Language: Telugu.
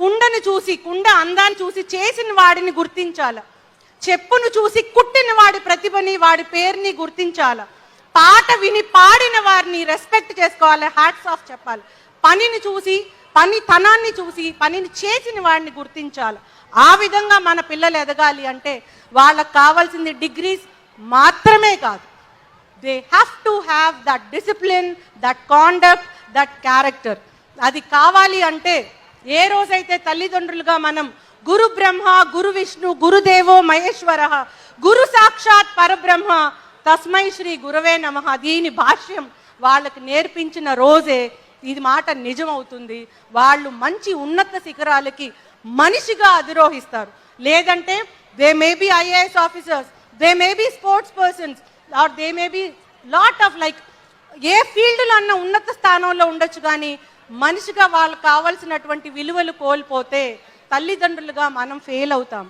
కుండను చూసి కుండ అందాన్ని చూసి చేసిన వాడిని గుర్తించాల. చెప్పును చూసి కుట్టిన వాడి ప్రతిభని వాడి పేరుని గుర్తించాల. పాట విని పాడిన వారిని రెస్పెక్ట్ చేసుకోవాలి హ్యాట్స్ ఆఫ్ చెప్పాలి. పనిని చూసి పని తనాన్ని చూసి పనిని చేసిన వాడిని గుర్తించాలి. ఆ విధంగా మన పిల్లలు ఎదగాలి అంటే వాళ్ళకు కావాల్సింది డిగ్రీస్ మాత్రమే కాదు. They have to have that discipline that conduct that character అది కావాలి అంటే ఏ రోజైతే తల్లిదండ్రులుగా మనం గురు బ్రహ్మ గురు విష్ణు గురుదేవో మహేశ్వర గురు సాక్షాత్ పరబ్రహ్మ తస్మై శ్రీ గురవే నమ దీని భాష్యం వాళ్ళకి నేర్పించిన రోజే ఇది మాట నిజమవుతుంది. వాళ్ళు మంచి ఉన్నత శిఖరాలకి మనిషిగా అధిరోహిస్తారు. లేదంటే they may be IAS officers they may be sports persons or they may be lot of like a ఫీల్డ్లో అన్న ఉన్నత స్థానంలో ఉండొచ్చు కానీ మనిషిగా వాళ్ళకి కావాల్సినటువంటి విలువలు కోల్పోతే తల్లిదండ్రులుగా మనం ఫెయిల్ అవుతాం.